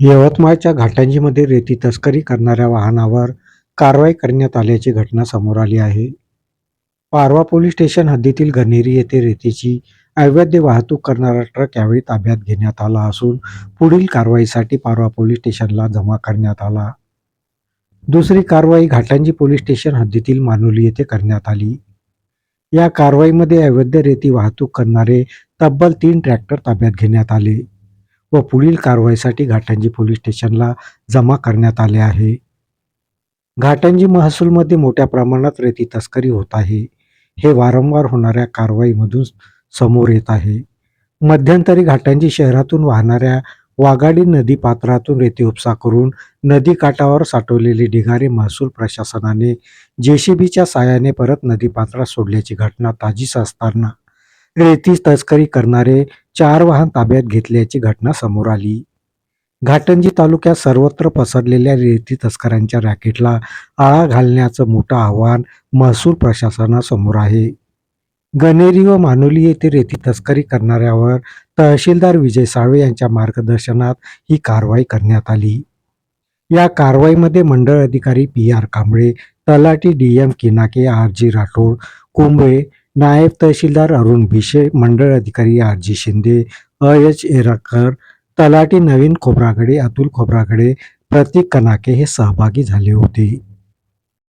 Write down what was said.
यवतमाळच्या घाटंजीमध्ये रेती तस्करी करणाऱ्या वाहनावर कारवाई करण्यात आल्याची घटना समोर आली आहे. पारवा पोलीस स्टेशन हद्दीतील घनेरी येथे रेतीची अवैध वाहतूक करणारा ट्रक यावेळी ताब्यात घेण्यात आला असून पुढील कारवाईसाठी पारवा पोलीस स्टेशनला जमा करण्यात आला. दुसरी कारवाई घाटंजी पोलीस स्टेशन हद्दीतील मानोली येथे करण्यात आली. या कारवाईमध्ये अवैध रेती वाहतूक करणारे तब्बल तीन ट्रॅक्टर ताब्यात घेण्यात आले व पुढील कारवाईसाठी घाटंजी पोलीस स्टेशनला जमा करण्यात आले आहे. घाटंजी महसूलमध्ये मोठ्या प्रमाणात रेती तस्करी होत आहे. हे वारंवार होणाऱ्या कारवाईमधून समोर येत आहे. मध्यंतरी घाटंजी शहरातून वाहणाऱ्या वाघाडी नदीपात्रातून रेती उपसा करून नदीकाठावर साठवलेले ढिगारे महसूल प्रशासनाने जेसीबीच्या साहाय्याने परत नदीपात्रात सोडल्याची घटना ताजीच असताना रेती तस्करी करणारे चार वाहन ताब्यात घेतल्याची घटना समोर आली. घाटंजी तालुक्यात सर्वत्र पसरलेल्या रेती तस्करांच्या रॅकेटला आळा घालण्याचं मोठं आव्हान महसूल प्रशासनासमोर आहे. गणेरी व मानोली येथे रेती तस्करी करणाऱ्यावर तहसीलदार विजय साळवे यांच्या मार्गदर्शनात ही कारवाई करण्यात आली. या कारवाईमध्ये मंडळ अधिकारी P R Kamble, talathi D M Kinake, R G Rathod, Kumble, नायब तहसीलदार अरुण भिशे, मंडळ अधिकारी R G Shinde, A H Erakar talathi Naveen Khobragade, Atul Khobragade, Pratik Kanake हे सहभागी झाले होते.